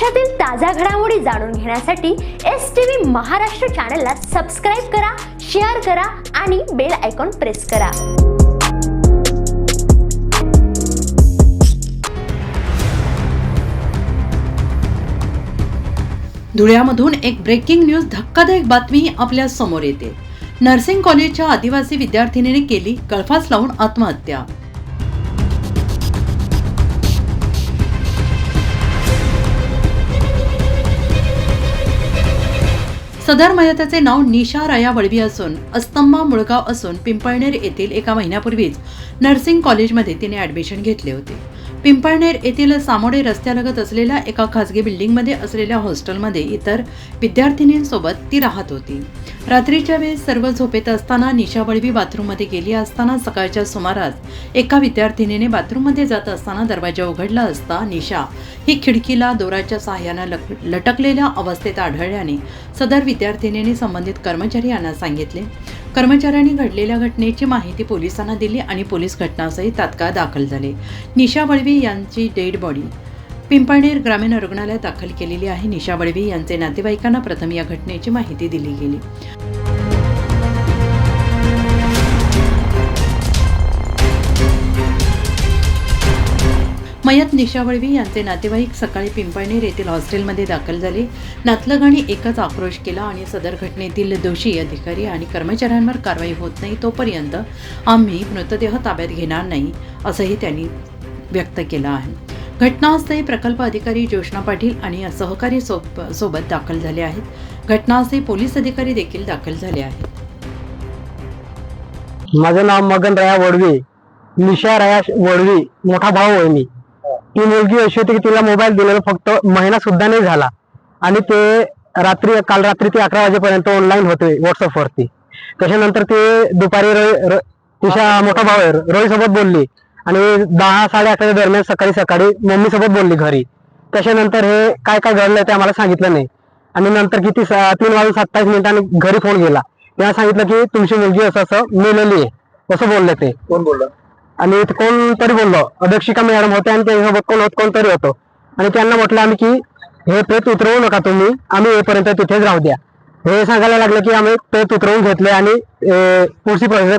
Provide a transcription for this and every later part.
महाराष्ट्रातील ताज्या घडामोडी जाणून घेण्यासाठी एस टी व्ही महाराष्ट्र चॅनलला सबस्क्राईब करा शेअर करा आणि बेल आयकॉन प्रेस करा. धुळ्यामधून एक ब्रेकिंग न्यूज धक्कादायक बातमी आपल्यासमोर येते. नर्सिंग कॉलेजच्या आदिवासी विद्यार्थिनीने केली गळफास लावून आत्महत्या. सदर मयताचे नाव निशा राया वळवी असून अस्तंबा मुळगाव असून पिंपळनेर येथील एका महिन्यापूर्वीच नर्सिंग कॉलेजमध्ये तिने ॲडमिशन घेतले होते. पिंपळनेर येथील सामोडे रस्त्यालगत असलेल्या एका खासगी बिल्डिंगमध्ये असलेल्या हॉस्टेलमध्ये इतर विद्यार्थिनींसोबत ती राहत होती. रात्रीच्या वेळेस सर्व झोपेत असताना निशा वळवी बाथरूममध्ये गेली असताना सकाळच्या सुमारास एका विद्यार्थिनीने बाथरूममध्ये जात असताना दरवाजा उघडला असता निशा ही खिडकीला दोराच्या सहाय्यानं लक लटकलेल्या अवस्थेत आढळल्याने सदर विद्यार्थिनीने संबंधित कर्मचारी यांना सांगितले. कर्मचाऱ्यांनी घडलेल्या घटनेची माहिती पोलिसांना दिली आणि पोलीस घटनास्थळी तात्काळ दाखल झाले. निशा बळवी यांची डेड बॉडी. पिंपळनेर ग्रामीण रुग्णालयात दाखल केलेली आहे. निशा बळवी यांचे नातेवाईकांना प्रथम या घटनेची माहिती दिली गेली. मयत निशा वळवी यांचे नातेवाईक सकाळी पिंपळनेर येथील हॉस्टेलमध्ये दाखल झाले. नातलगाने एकच आक्रोश केला आणि सदर घटनेतील दोषी अधिकारी आणि कर्मचाऱ्यांवर कारवाई होत नाही तोपर्यंत आम्ही मृतदेह ताब्यात घेणार नाही असंही त्यांनी व्यक्त केलं आहे. घटनास्थळी प्रकल्प अधिकारी ज्योष्णा पाटील आणि सहकारी सोब सोबत दाखल झाले आहेत. घटनास्थळी पोलीस अधिकारी देखील दाखल झाले आहेत. माझं नाव मगन राया वडवी निशा राया वडवी मोठा भाऊ आहे मी. ती मुलगी अशी होती की तिला मोबाईल दिलेला फक्त महिना सुद्धा नाही झाला. आणि ते रात्री काल रात्री ते अकरा वाजेपर्यंत ऑनलाईन होते व्हॉट्सअप वरती. त्याच्यानंतर ते दुपारी तिच्या मोठा भाऊ आहे रोही सोबत बोलली. आणि दहा साडे अकरा दरम्यान सकाळी सकाळी मम्मी सोबत बोलली घरी. त्याच्यानंतर हे काय काय घडलं ते आम्हाला सांगितलं नाही. आणि नंतर किती तीन वाजून सत्तावीस मिनिटांनी घरी फोन गेला. त्यांना सांगितलं की तुमची मुलगी असं असं मेलेली आहे. असं बोलले ते. कोण बोलला? आणि ते कोणतरी बोललो. अध्यक्षिका मॅडम होते आणि त्याच्यासोबत कोण होत कोणतरी होतो. आणि त्यांना म्हटलं आम्मी की हे पेत उतरवू नका तुम्ही. आम्ही येईपर्यंत तिथेच राहू द्या. हे सांगायला लागलं की आम्ही पेत उतरवून घेतले आणि पुढची प्रोसेस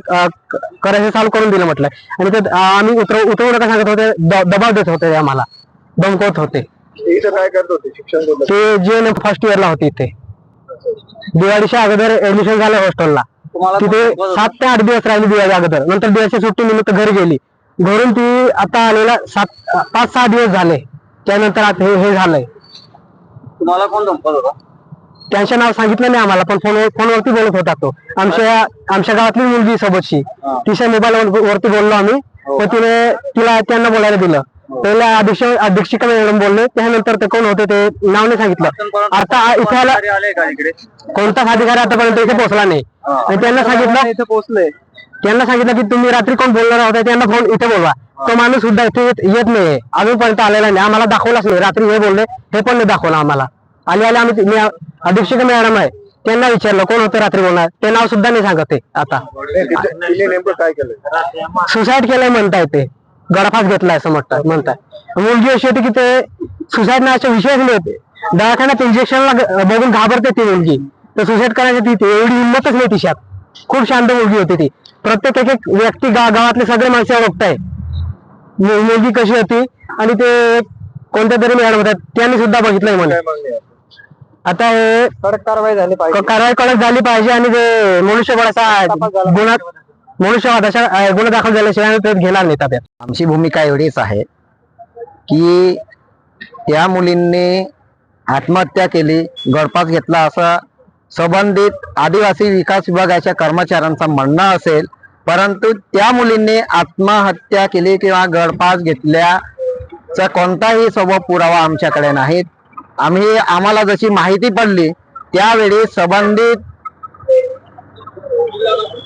करायचं चालू करून दिलं म्हटलं. आणि ते आम्ही उतरव उतरवू नका सांगत होते. दबाव देत होते आम्हाला. धमकवत होते. ते इथं काय करत होते? शिक्षण ते जी फर्स्ट इयरला होते इथे. दिवाळीच्या अगोदर ऍडमिशन झालं हॉस्टेलला तिथे सात ते आठ दिवस राहिली दिवाळी अगोदर. नंतर दिवाळीच्या सुट्टी निमित्त घरी गेली. घरून ती आता आलेला सात पाच सहा दिवस झाले. त्यानंतर आता हे हे झालंय. तुम्हाला कोण धमकत होता? त्यांचं नाव सांगितलं नाही आम्हाला पण फोन फोनवरती बोलत होता तो. आमच्या आमच्या गावातली मुलगी सोबतची. हा. तिच्या मोबाईल वरती बोललो आम्ही. हो. तिने तिला त्यांना बोलायला दिलं. पहिला अध्यक्ष अध्यक्षिका मॅडम बोलले. त्यानंतर ते कोण होते ते नाव नाही सांगितलं. आता इथे आला कोणताच अधिकारी आतापर्यंत इथे पोहोचला नाही. आणि त्यांना सांगितलं इथे पोहोचले. त्यांना सांगितलं की तुम्ही रात्री कोण बोलणार होता त्यांना फोन इथे बोलवा. तो माणूस सुद्धा इथे येत नाहीये. अजूनपर्यंत आलेला नाही. आम्हाला दाखवलाच नाही. रात्री हे बोलले हे पण नाही दाखवलं आम्हाला. आले आले आम्ही मी अध्यक्षिका मॅडम आहे. त्यांना विचारलं कोण होतं रात्री बोलणार? ते नाव सुद्धा नाही सांगत आहे आता. सुसाईड केलंय म्हणताय ते. गडफास घेतलाय असं म्हणताय म्हणताय. मुलगी अशी होती की ते सुसाईड नावाचा विषयच नाही होते. दवाखान्यात इंजेक्शनला बघून घाबरते ती मुलगी. तर सुसाईड करायची ती एवढी हिंमतच नाही तिच्यात. खूप शांत मुलगी होती ती. प्रत्येक एक एक व्यक्ती गा गावातले सगळे माणसं ओळखताय मुलगी कशी होती आणि ते कोणत्या तरी मॅडम होत्या. त्यांनी सुद्धा बघितलंय आहे? आता हे कडक कारवाई झाली पाहिजे. कारवाई कडक झाली पाहिजे आणि ते मनुष्यबळाचा गुन्हा मनुष्यवाद अशा गुन्हा दाखल झाल्याशिवाय आम्ही ते घेणार नाही ताब्यात आमची भूमिका एवढीच आहे की त्या मुलींनी आत्महत्या केली गळपास घेतला असं संबंधित आदिवासी विकास विभागाच्या कर्मचाऱ्यांचं म्हणणं असेल परंतु त्या मुलींनी आत्महत्या केली किंवा गळपास घेतल्याचा कोणताही सबब पुरावा आमच्याकडे नाहीत. आम्ही आम्हाला जशी माहिती पडली त्यावेळी संबंधित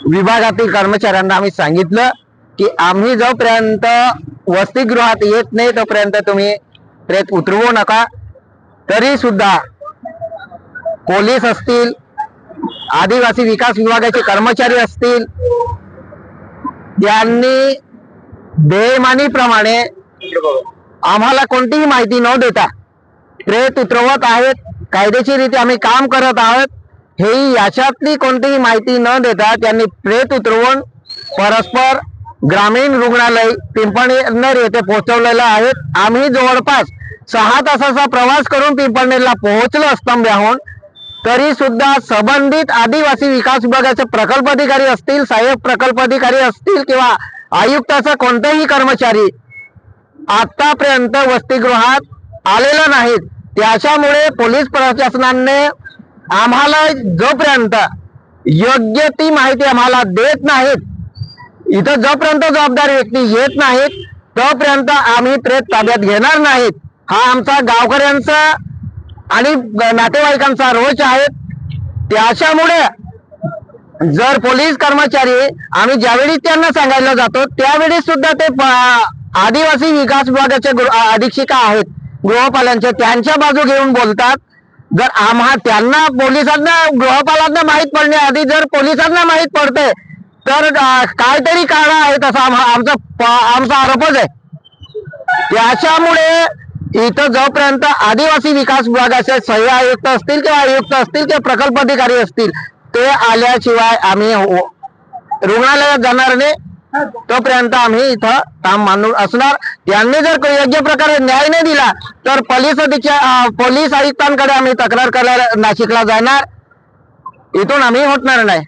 विभागातील कर्मचाऱ्यांना आम्ही सांगितलं की आम्ही जोपर्यंत वसतिगृहात येत नाही तोपर्यंत तुम्ही प्रेत उतरवू नका. तरी सुद्धा पोलीस असतील आदिवासी विकास विभागाचे कर्मचारी असतील त्यांनी बेमानीप्रमाणे आम्हाला कोणतीही माहिती न देता प्रेत उतरवत आहेत. कायदेशीरित्या आम्ही काम करत आहोत. हे याच्यातली कोणतीही माहिती न देता त्यांनी प्रेत उतरवून परस्पर ग्रामीण रुग्णालय पिंपळनेर येथे पोहोचवलेलं आहे. आम्ही जवळपास सहा तासाचा प्रवास करून पिंपळनेरला पोहोचलो स्तंभ्याहून. तरी सुद्धा संबंधित आदिवासी विकास विभागाचे प्रकल्प अधिकारी असतील सहाय्यक प्रकल्प अधिकारी असतील किंवा आयुक्ताचा कोणताही कर्मचारी आतापर्यंत वसतिगृहात आलेला नाहीत. त्याच्यामुळे पोलीस प्रशासनाने आम्हाला जोपर्यंत योग्य ती माहिती आम्हाला देत नाहीत इथं जोपर्यंत जबाबदार व्यक्ती येत नाहीत तोपर्यंत आम्ही प्रेत ताब्यात घेणार नाहीत. हा आमचा गावकऱ्यांचा आणि नातेवाईकांचा रोष आहे. त्याच्यामुळे जर पोलीस कर्मचारी आम्ही ज्यावेळी त्यांना सांगायला जातो त्यावेळी सुद्धा ते आदिवासी विकास विभागाचे अधीक्षिका आहेत. गृहपालांचे त्यांच्या बाजू घेऊन बोलतात. जर आम्हा त्यांना पोलिसांना गृहपालांना माहीत पडण्याआधी जर पोलिसांना माहीत पडते तर काहीतरी कारण आहे असा आमचा आमचा आरोपच आहे. त्याच्यामुळे इथं जोपर्यंत आदिवासी विकास विभागाचे सह्य आयुक्त असतील किंवा आयुक्त असतील किंवा प्रकल्प अधिकारी असतील ते आल्याशिवाय आम्ही हो, रुग्णालयात जाणार नाही. तोपर्यंत आम्ही इथं काम मानून असणार. त्यांनी जर योग्य प्रकारे न्याय नाही दिला तर पोलीस अधीक्षक पोलीस आयुक्तांकडे आम्ही तक्रार करायला नाशिकला जाणार. इथून आम्ही होणार नाही.